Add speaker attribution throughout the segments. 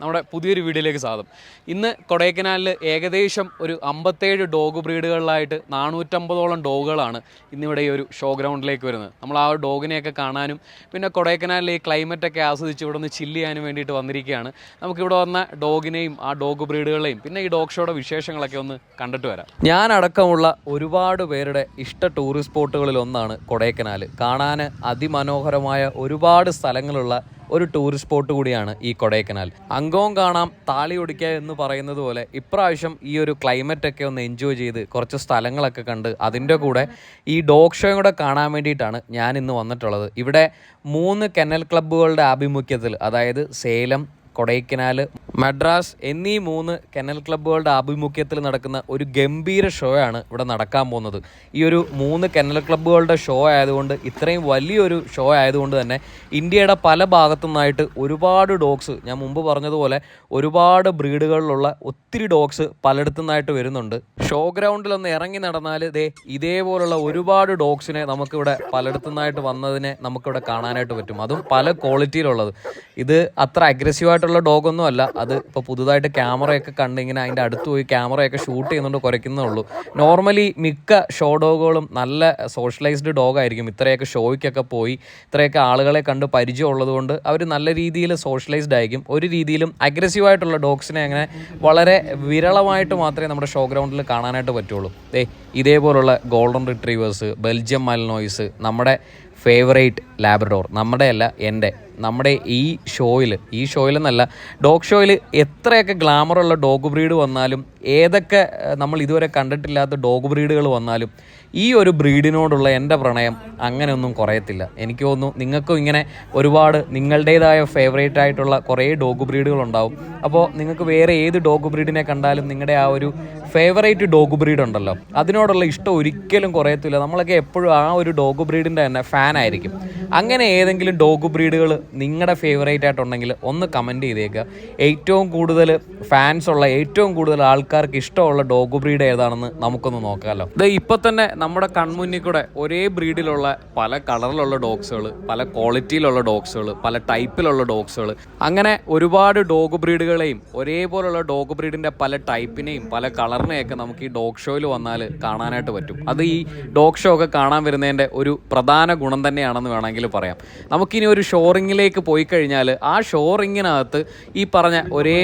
Speaker 1: നമ്മുടെ പുതിയൊരു വീഡിയോയിലേക്ക് സ്വാഗതം. ഇന്ന് കൊടൈക്കനാലിൽ ഏകദേശം ഒരു അമ്പത്തേഴ് ഡോഗ് ബ്രീഡുകളിലായിട്ട് നാനൂറ്റമ്പതോളം ഡോഗുകളാണ് ഇന്നിവിടെ ഈ ഒരു ഷോ ഗ്രൗണ്ടിലേക്ക് വരുന്നത്. നമ്മൾ ആ ഡോഗിനെയൊക്കെ കാണാനും പിന്നെ കൊടൈക്കനാലിലെ ഈ ക്ലൈമറ്റൊക്കെ ആസ്വദിച്ച് ഇവിടെ നിന്ന് ചില്ല് ചെയ്യാനും വേണ്ടിയിട്ട് വന്നിരിക്കുകയാണ്. നമുക്കിവിടെ വന്ന ഡോഗിനെയും ആ ഡോഗ് ബ്രീഡുകളെയും പിന്നെ ഈ ഡോഗ് ഷോയുടെ വിശേഷങ്ങളൊക്കെ ഒന്ന് കണ്ടിട്ട് വരാം. ഞാനടക്കമുള്ള ഒരുപാട് പേരുടെ ഇഷ്ട ടൂറിസ്റ്റ് സ്പോട്ടുകളിലൊന്നാണ് കൊടൈക്കനാൽ കാണാൻ അതിമനോഹരമായ ഒരുപാട് സ്ഥലങ്ങളുള്ള ഒരു ടൂറിസ്റ്റ് സ്പോട്ട് കൂടിയാണ് ഈ കൊടൈക്കനാൽ. അംഗവും കാണാം താളി ഒടിക്കുക എന്ന് പറയുന്നത് പോലെ ഇപ്രാവശ്യം ഈ ഒരു ക്ലൈമറ്റ് ഒക്കെ ഒന്ന് എൻജോയ് ചെയ്ത് കുറച്ച് സ്ഥലങ്ങളൊക്കെ കണ്ട് അതിന്റെ കൂടെ ഈ ഡോഗ് ഷോയും കൂടെ കാണാൻ വേണ്ടിയിട്ടാണ് ഞാൻ ഇന്ന് വന്നിട്ടുള്ളത്. ഇവിടെ മൂന്ന് കെനൽ ക്ലബ്ബുകളുടെ ആഭിമുഖ്യത്തിൽ അതായത് സേലം കൊടൈക്കനാൽ മദ്രാസ് എന്നീ മൂന്ന് കെനൽ ക്ലബ്ബുകളുടെ ആഭിമുഖ്യത്തിൽ നടക്കുന്ന ഒരു ഗംഭീര ഷോ ആണ് ഇവിടെ നടക്കാൻ പോകുന്നത്. ഈ ഒരു മൂന്ന് കെനൽ ക്ലബ്ബുകളുടെ ഷോ ആയതുകൊണ്ട് ഇത്രയും വലിയൊരു ഷോ ആയതുകൊണ്ട് തന്നെ ഇന്ത്യയുടെ പല ഭാഗത്തു നിന്നായിട്ട് ഒരുപാട് ഡോഗ്സ് ഞാൻ മുമ്പ് പറഞ്ഞതുപോലെ ഒരുപാട് ബ്രീഡുകളിലുള്ള ഒത്തിരി ഡോഗ്സ് പലയിടത്തു നിന്നായിട്ട് വരുന്നുണ്ട്. ഷോ ഗ്രൗണ്ടിൽ ഒന്ന് ഇറങ്ങി നടന്നാൽ ദേ ഇതേപോലുള്ള ഒരുപാട് ഡോഗ്സിനെ നമുക്കിവിടെ പലയിടത്തു നിന്നായിട്ട് വന്നതിനെ നമുക്കിവിടെ കാണാനായിട്ട് പറ്റും. അതും പല ക്വാളിറ്റിയിലുള്ളത്. ഇത് അത്ര അഗ്രസീവായിട്ടുള്ള ഡോഗൊന്നും അല്ല. അത് ഇപ്പോൾ പുതുതായിട്ട് ക്യാമറയൊക്കെ കണ്ടിങ്ങനെ അതിന്റെ അടുത്ത് പോയി ക്യാമറയൊക്കെ ഷൂട്ട് ചെയ്യുന്നുണ്ട് കുറയ്ക്കുന്നേ ഉള്ളൂ. നോർമലി മിക്ക ഷോ ഡോഗുകളും നല്ല സോഷ്യലൈസ്ഡ് ഡോഗ് ആയിരിക്കും. ഇത്രയൊക്കെ ഷോയ്ക്കൊക്കെ പോയി ഇത്രയൊക്കെ ആളുകളെ കണ്ട് പരിചയമുള്ളത് കൊണ്ട് അവർ നല്ല രീതിയിൽ സോഷ്യലൈസ്ഡ് ആയിരിക്കും. ഒരു രീതിയിലും അഗ്രസീവ് അഗ്രസീവായിട്ടുള്ള ഡോഗ്സിനെ അങ്ങനെ വളരെ വിരളമായിട്ട് മാത്രമേ നമ്മുടെ ഷോ ഗ്രൗണ്ടിൽ കാണാനായിട്ട് പറ്റുള്ളൂ. ഏ ഇതേപോലുള്ള ഗോൾഡൻ റിട്രീവേഴ്സ് ബെൽജിയം മലനോയ്സ് നമ്മുടെ ഫേവറേറ്റ് ലാബ്രഡോർ നമ്മുടെ അല്ല എന്റെ നമ്മുടെ ഈ ഷോയിൽ ഈ ഷോയിലെന്നല്ല ഡോഗ് ഷോയിൽ എത്രയൊക്കെ ഗ്ലാമറുള്ള ഡോഗ് ബ്രീഡ് വന്നാലും ഏതൊക്കെ നമ്മൾ ഇതുവരെ കണ്ടിട്ടില്ലാത്ത ഡോഗ് ബ്രീഡുകൾ വന്നാലും ഈ ഒരു ബ്രീഡിനോടുള്ള എന്റെ പ്രണയം അങ്ങനെയൊന്നും കുറയത്തില്ല. എനിക്ക് തോന്നുന്നു നിങ്ങൾക്കും ഇങ്ങനെ ഒരുപാട് നിങ്ങളുടേതായ ഫേവറേറ്റ് ആയിട്ടുള്ള കുറേ ഡോഗ് ബ്രീഡുകൾ ഉണ്ടാവും. അപ്പോൾ നിങ്ങൾക്ക് വേറെ ഏത് ഡോഗ് ബ്രീഡിനെ കണ്ടാലും നിങ്ങളുടെ ആ ഒരു ഫേവറേറ്റ് ഡോഗ് ബ്രീഡ് ഉണ്ടല്ലോ. അതിനോടുള്ള ഇഷ്ടം ഒരിക്കലും കുറയത്തില്ല. നമ്മളൊക്കെ എപ്പോഴും ആ ഒരു ഡോഗ് ബ്രീഡിന്റെ തന്നെ ഫാൻ ആയിരിക്കും. അങ്ങനെ ഏതെങ്കിലും ഡോഗ് ബ്രീഡുകൾ നിങ്ങളുടെ ഫേവറേറ്റ് ആയിട്ടുണ്ടെങ്കിൽ ഒന്ന് കമന്റ് ചെയ്തേക്കുക ഏറ്റവും കൂടുതൽ ഫാൻസ് ഉള്ള ഏറ്റവും കൂടുതൽ ആൾക്കാർക്ക് ഇഷ്ടമുള്ള ഡോഗ് ബ്രീഡ് ഏതാണെന്ന് നമുക്കൊന്ന് നോക്കാമല്ലോ ഇത് ഇപ്പൊ തന്നെ നമ്മുടെ കൺമുന്നിൽ കൂടെ ഒരേ ബ്രീഡിലുള്ള പല കളറിലുള്ള ഡോഗ്സുകൾ പല ക്വാളിറ്റിയിലുള്ള ഡോഗ്സുകൾ പല ടൈപ്പിലുള്ള ഡോഗ്സുകൾ. അങ്ങനെ ഒരുപാട് ഡോഗ് ബ്രീഡുകളെയും ഒരേപോലുള്ള ഡോഗ് ബ്രീഡിന്റെ പല ടൈപ്പിനെയും പല കളറിനെയൊക്കെ നമുക്ക് ഈ ഡോഗ് ഷോയിൽ വന്നാൽ കാണാനായിട്ട് പറ്റും. അത് ഈ ഡോഗ് ഷോ ഒക്കെ കാണാൻ വരുന്നതിന്റെ ഒരു പ്രധാന ഗുണം തന്നെയാണെന്ന് വേണമെങ്കിൽ പറയാം. നമുക്കിനി ഒരു ഷോറിങ്ങിലേക്ക് പോയി കഴിഞ്ഞാൽ ആ ഷോറിങ്ങിനകത്ത് ഈ പറഞ്ഞ ഒരേ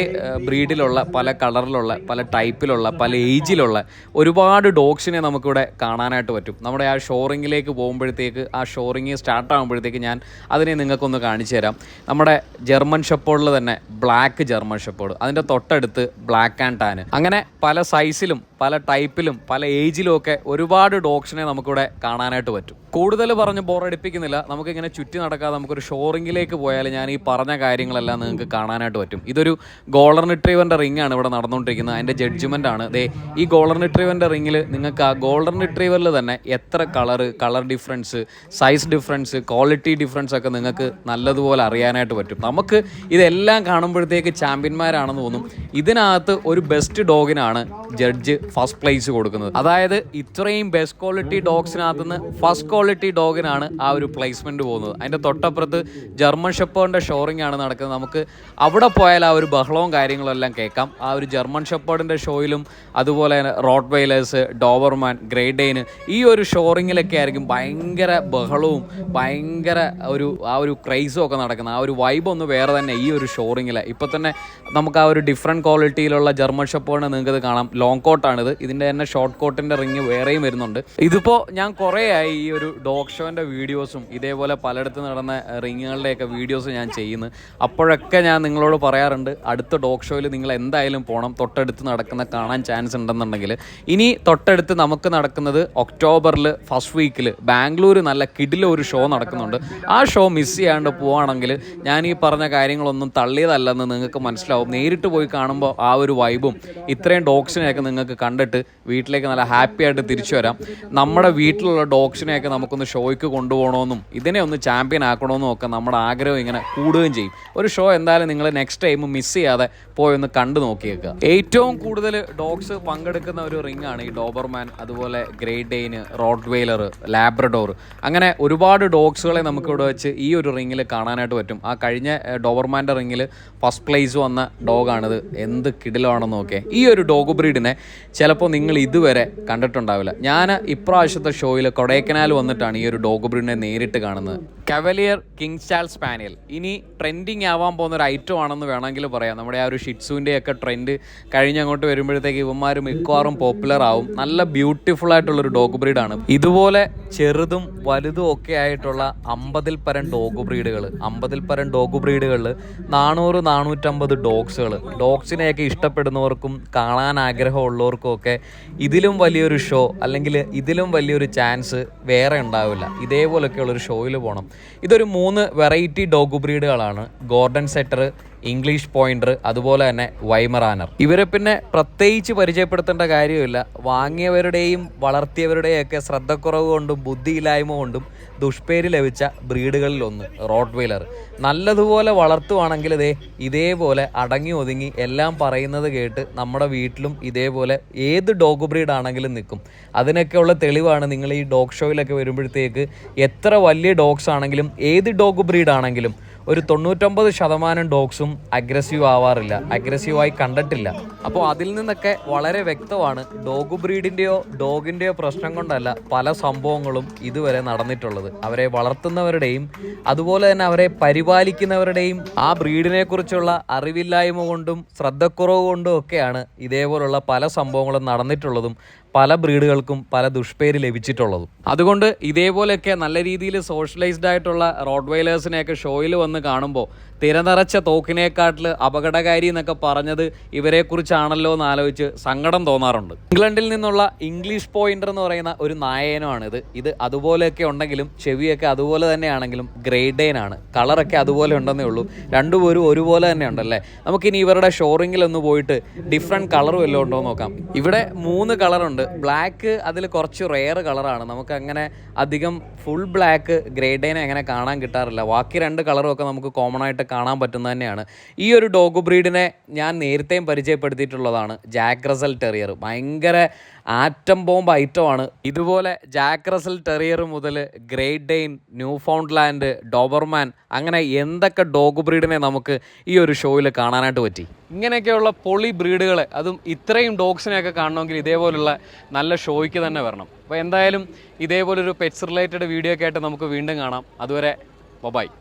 Speaker 1: ബ്രീഡിലുള്ള പല കളറിലുള്ള പല ടൈപ്പിലുള്ള പല ഏജിലുള്ള ഒരുപാട് ഡോഗ്സിനെ നമുക്കിവിടെ കാണാനായിട്ട് പറ്റും. നമ്മുടെ ആ ഷോറിങ്ങിലേക്ക് പോകുമ്പോഴത്തേക്ക് ആ ഷോറിങ് സ്റ്റാർട്ട് ആകുമ്പോഴത്തേക്ക് ഞാൻ അതിനെ നിങ്ങൾക്കൊന്ന് കാണിച്ചു തരാം. നമ്മുടെ ജർമ്മൻ ഷെപ്പോഡിൽ തന്നെ ബ്ലാക്ക് ജർമ്മൻ ഷെപ്പോഡ് അതിന്റെ തൊട്ടടുത്ത് ബ്ലാക്ക് ആൻഡ് ടാൻ. അങ്ങനെ പല സൈസിലും പല ടൈപ്പിലും പല ഏജിലും ഒക്കെ ഒരുപാട് ഡോഗ്സിനെ നമുക്കിവിടെ കാണാനായിട്ട് പറ്റും. കൂടുതൽ പറഞ്ഞ് ബോറടിപ്പിക്കുന്നില്ല. നമുക്കിങ്ങനെ ചുറ്റി നടക്കാതെ നമുക്കൊരു ഷോറിങ്ങിലേക്ക് പോയാൽ ഞാൻ ഈ പറഞ്ഞ കാര്യങ്ങളെല്ലാം നിങ്ങൾക്ക് കാണാനായിട്ട് പറ്റും. ഇതൊരു ഗോൾഡൻ റിട്രീവറിന്റെ റിംഗ് ആണ് ഇവിടെ നടന്നുകൊണ്ടിരിക്കുന്നത് അതിന്റെ ജഡ്ജ്മെന്റ് ആണ്. ദേ ഈ ഗോൾഡൻ റിട്രീവറിന്റെ റിങ്ങിൽ നിങ്ങൾക്ക് ആ ഗോൾഡൻ റിട്രീവറിൽ തന്നെ എത്ര colour colour difference size difference quality difference ഒക്കെ നിങ്ങൾക്ക് നല്ലതുപോലെ അറിയാനായിട്ട് പറ്റും. നമുക്ക് ഇതെല്ലാം കാണുമ്പോഴത്തേക്ക് ചാമ്പ്യന്മാരാണെന്ന് തോന്നും. ഇതിനകത്ത് ഒരു ബെസ്റ്റ് ഡോഗിനാണ് ജഡ്ജ് ഫസ്റ്റ് പ്ലേസ് കൊടുക്കുന്നത്. അതായത് ഇത്രയും ബെസ്റ്റ് ക്വാളിറ്റി ഡോഗ്സിനകത്ത് നിന്ന് ഫസ്റ്റ് ക്വാളിറ്റി ഡോഗിനാണ് ആ ഒരു പ്ലേസ്മെന്റ് പോകുന്നത്. അതിന്റെ തൊട്ടപ്പുറത്ത് ജർമ്മൻ ഷെപ്പേർഡിന്റെ ഷോറിംഗ് ആണ് നടക്കുന്നത്. നമുക്ക് അവിടെ പോയാൽ ആ ഒരു ബഹളവും കാര്യങ്ങളും എല്ലാം കേൾക്കാം. ആ ഒരു ജർമ്മൻ ഷെപ്പേർഡിന്റെ ഷോയിലും അതുപോലെ തന്നെ റോഡ് വെയിലേഴ്സ് ഡോവർമാൻ ഗ്രേഡെയിന് ഈ ഒരു ഷോറിങ്ങിലൊക്കെ ആയിരിക്കും ഭയങ്കര ബഹളവും ഭയങ്കര ഒരു ആ ഒരു ക്രൈസും ഒക്കെ നടക്കുന്നത്. ആ ഒരു വൈബ് ഒന്ന് വേറെ തന്നെ ഈ ഒരു ഷോറിങ്ങിൽ ഇപ്പോൾ തന്നെ നമുക്ക് ആ ഒരു ഡിഫറെന്റ് ക്വാളിറ്റിയിലുള്ള ജർമ്മൻ ഷെപ്പേർഡിനെ നിങ്ങൾക്ക് കാണാം. ലോങ് കോട്ടാണിത് ഇതിന്റെ തന്നെ ഷോർട്ട് കോട്ടിന്റെ റിങ് വേറെയും വരുന്നുണ്ട്. ഇതിപ്പോൾ ഞാൻ കുറേ ആയി ഈ ഒരു ഡോഗ് ഷോന്റെ വീഡിയോസും ഇതേപോലെ പലയിടത്ത് നടന്ന റിങ്ങുകളുടെയൊക്കെ വീഡിയോസ് ഞാൻ ചെയ്യുന്നു. അപ്പോഴൊക്കെ ഞാൻ നിങ്ങളോട് പറയാറുണ്ട് അടുത്ത ഡോഗ് ഷോയിൽ നിങ്ങൾ എന്തായാലും പോകണം തൊട്ടടുത്ത് നടക്കുന്ന കാണാൻ ചാൻസ് ഉണ്ടെന്നുണ്ടെങ്കിൽ. ഇനി തൊട്ടടുത്ത് നമുക്ക് നടക്കുന്നത് ഒക്ടോബറിൽ ഫസ്റ്റ് വീക്കിൽ ബാംഗ്ലൂർ നല്ല കിടില ഒരു ഷോ നടക്കുന്നുണ്ട്. ആ ഷോ മിസ് ചെയ്യാണ്ട് പോവുകയാണെങ്കിൽ ഞാൻ ഈ പറഞ്ഞ കാര്യങ്ങളൊന്നും തള്ളിയതല്ലെന്ന് നിങ്ങൾക്ക് മനസ്സിലാവും. നേരിട്ട് പോയി കാണുമ്പോൾ ആ ഒരു വൈബും ഇത്രയും ഡോഗ്സിനെയൊക്കെ നിങ്ങൾക്ക് കണ്ടിട്ട് വീട്ടിലേക്ക് നല്ല ഹാപ്പി ആയിട്ട് തിരിച്ചു വരാം. നമ്മുടെ വീട്ടിലുള്ള ഡോഗ്സിനെയൊക്കെ നമുക്കൊന്ന് ഷോയ്ക്ക് കൊണ്ടുപോകണമെന്നും ഇതിനെ ഒന്ന് ചാമ്പ്യൻ ആക്കണമെന്നും ഒക്കെ നമ്മുടെ ആഗ്രഹം ഇങ്ങനെ കൂടുകയും ചെയ്യും. ഒരു ഷോ എന്തായാലും നിങ്ങൾ നെക്സ്റ്റ് ടൈം മിസ് ചെയ്യാതെ പോയി ഒന്ന് കണ്ടു നോക്കിയേക്കുക ഏറ്റവും കൂടുതൽ ഡോഗ്സ് പങ്കെടുക്കുന്ന ഒരു റിംഗ് ആണ് ഈ ഡോബർമാൻ അതുപോലെ great Dane road Wailer Labrador. അങ്ങനെ ഒരുപാട് ഡോഗ്സുകളെ നമുക്കിവിടെ വെച്ച് ഈ ഒരു റിങ്ങിൽ കാണാനായിട്ട് പറ്റും. ആ കഴിഞ്ഞ ഡോബർമാന്റെ റിങ്ങിൽ ഫസ്റ്റ് പ്ലേസ് വന്ന ഡോഗാണിത്. എന്ത് കിടിലാണെന്ന് നോക്കേ ഈ ഒരു ഡോഗ് ബ്രീഡിനെ ചിലപ്പോൾ നിങ്ങൾ ഇതുവരെ കണ്ടിട്ടുണ്ടാവില്ല. ഞാൻ ഇപ്രാവശ്യത്തെ ഷോയിൽ കൊടൈക്കനാൽ വന്നിട്ടാണ് ഈ ഒരു ഡോഗ് ബ്രീഡിനെ നേരിട്ട് കാണുന്നത്. കവലിയർ കിങ് ചാൾസ് സ്പാനിയൽ ഇനി ട്രെൻഡിങ് ആവാൻ പോകുന്ന ഒരു ഐറ്റം ആണെന്ന് വേണമെങ്കിൽ പറയാം. നമ്മുടെ ആ ഒരു ഷിറ്റ്സുവിന്റെ ഒക്കെ ട്രെൻഡ് കഴിഞ്ഞങ്ങോട്ട് വരുമ്പോഴത്തേക്ക് ഇവന്മാരും മിക്കവാറും പോപ്പുലർ ആവും. നല്ല ബ്യൂട്ടിഫുൾ ആയിട്ടുള്ളൊരു ഡോഗ് ബ്രീഡാണ് ഇതുപോലെ ചെറുതും വലുതും ഒക്കെ ആയിട്ടുള്ള അമ്പതിൽ പരം ഡോഗ് ബ്രീഡുകൾ അമ്പതിൽ പരം ഡോഗ് ബ്രീഡുകളിൽ നാനൂറ് നാനൂറ്റമ്പത് ഡോഗ്സുകൾ ഡോഗ്സിനെയൊക്കെ ഇഷ്ടപ്പെടുന്നവർക്കും കാണാൻ ആഗ്രഹമുള്ളവർക്കും ഒക്കെ ഇതിലും വലിയൊരു ഷോ അല്ലെങ്കിൽ ഇതിലും വലിയൊരു ചാൻസ് വേറെ ഉണ്ടാവില്ല. ഇതേപോലൊക്കെയുള്ളൊരു ഷോയിൽ പോകണം ഇതൊരു മൂന്ന് വെറൈറ്റി ഡോഗ് ബ്രീഡുകളാണ് ഗോർഡൻ സെറ്റർ ഇംഗ്ലീഷ് പോയിന്റർ അതുപോലെ തന്നെ വൈമറാനർ. ഇവരെ പിന്നെ പ്രത്യേകിച്ച് പരിചയപ്പെടുത്തേണ്ട കാര്യമില്ല. വാങ്ങിയവരുടെയും വളർത്തിയവരുടെയും ഒക്കെ ശ്രദ്ധക്കുറവ് കൊണ്ടും ബുദ്ധിയില്ലായ്മ കൊണ്ടും ദുഷ്പേര് ലഭിച്ച ബ്രീഡുകളിൽ ഒന്ന് റോഡ് വീലർ നല്ലതുപോലെ വളർത്തുവാണെങ്കിൽ ഇതേ ഇതേപോലെ അടങ്ങി ഒതുങ്ങി എല്ലാം പറയുന്നത് കേട്ട് നമ്മുടെ വീട്ടിലും ഇതേപോലെ ഏത് ഡോഗ് ബ്രീഡ് ആണെങ്കിലും നിൽക്കും. അതിനൊക്കെയുള്ള തെളിവാണ് നിങ്ങൾ ഈ ഡോഗ് ഷോയിലൊക്കെ വരുമ്പോഴത്തേക്ക് എത്ര വലിയ ഡോഗ്സ് ആണെങ്കിലും ഏത് ഡോഗ് ബ്രീഡ് ആണെങ്കിലും ഒരു തൊണ്ണൂറ്റൊമ്പത് ശതമാനം ഡോഗ്സും അഗ്രസീവ് ആവാറില്ല. അഗ്രസീവായി കണ്ടിട്ടില്ല. അപ്പോൾ അതിൽ നിന്നൊക്കെ വളരെ വ്യക്തമാണ് ഡോഗ് ബ്രീഡിന്റെയോ ഡോഗിന്റെയോ പ്രശ്നം കൊണ്ടല്ല പല സംഭവങ്ങളും ഇതുവരെ നടന്നിട്ടുള്ളത്. അവരെ വളർത്തുന്നവരുടെയും അതുപോലെ തന്നെ അവരെ പരിപാലിക്കുന്നവരുടെയും ആ ബ്രീഡിനെ കുറിച്ചുള്ള അറിവില്ലായ്മ കൊണ്ടും ശ്രദ്ധക്കുറവ് കൊണ്ടും ഒക്കെയാണ് ഇതേപോലുള്ള പല സംഭവങ്ങളും നടന്നിട്ടുള്ളതും. പല ബ്രീഡുകൾക്കും പല ദുഷ്പേര് ലഭിച്ചിട്ടുള്ളതും. അതുകൊണ്ട് ഇതേപോലെയൊക്കെ നല്ല രീതിയിൽ സോഷ്യലൈസ്ഡ് ആയിട്ടുള്ള റോഡ് വൈലേഴ്സിനെയൊക്കെ ഷോയിൽ വന്ന് കാണുമ്പോൾ തിരനിറച്ച തോക്കിനേക്കാട്ടിൽ അപകടകാരി എന്നൊക്കെ പറഞ്ഞത് ഇവരെക്കുറിച്ചാണല്ലോ എന്ന് ആലോചിച്ച് സങ്കടം തോന്നാറുണ്ട്. ഇംഗ്ലണ്ടിൽ നിന്നുള്ള ഇംഗ്ലീഷ് പോയിന്റർ എന്ന് പറയുന്ന ഒരു നായകനുമാണിത്. ഇത് അതുപോലെയൊക്കെ ഉണ്ടെങ്കിലും ചെവിയൊക്കെ അതുപോലെ തന്നെയാണെങ്കിലും ഗ്രേഡേൻ ആണ്. കളറൊക്കെ അതുപോലെ ഉണ്ടെന്നേ ഉള്ളൂ. രണ്ടുപേരും ഒരുപോലെ തന്നെ ഉണ്ടല്ലേ? നമുക്കിനി ഇവരുടെ ഷോറിങ്ങിൽ ഒന്ന് പോയിട്ട് ഡിഫറെന്റ് കളർ വല്ലതും ഉണ്ടോ നോക്കാം. ഇവിടെ മൂന്ന് കളറുണ്ട്. ബ്ലാക്ക് അതിൽ കുറച്ച് റെയർ കളറാണ് നമുക്ക് അങ്ങനെ അധികം ഫുൾ ബ്ലാക്ക് ഗ്രേഡേനെ അങ്ങനെ കാണാൻ കിട്ടാറില്ല. ബാക്കി രണ്ട് കളറും ഒക്കെ നമുക്ക് കോമൺ ആയിട്ട് കാണാൻ പറ്റുന്ന തന്നെയാണ്. ഈ ഒരു ഡോഗ് ബ്രീഡിനെ ഞാൻ നേരത്തെയും പരിചയപ്പെടുത്തിയിട്ടുള്ളതാണ്. ജാക്രസൽ ടെറിയർ ഭയങ്കര ആറ്റം ബോംബ് ഐറ്റമാണ്. ഇതുപോലെ ജാക്ക് റസൽ ടെറിയർ മുതൽ great Dane Newfoundland Doberman അങ്ങനെ എന്തൊക്കെ ഡോഗ് ബ്രീഡിനെ നമുക്ക് ഈ ഒരു ഷോയിൽ കാണാനായിട്ട് പറ്റി? ഇങ്ങനെയൊക്കെയുള്ള പൊളി ബ്രീഡുകളെ അതും ഇത്രയും ഡോഗ്സിനെയൊക്കെ കാണണമെങ്കിൽ ഇതേപോലുള്ള നല്ല ഷോയ്ക്ക് തന്നെ വരണം. അപ്പോൾ എന്തായാലും ഇതേപോലൊരു പെറ്റ്സ് റിലേറ്റഡ് വീഡിയോ ഒക്കെ ആയിട്ട് നമുക്ക് വീണ്ടും കാണാം. അതുവരെ ബൊബായ്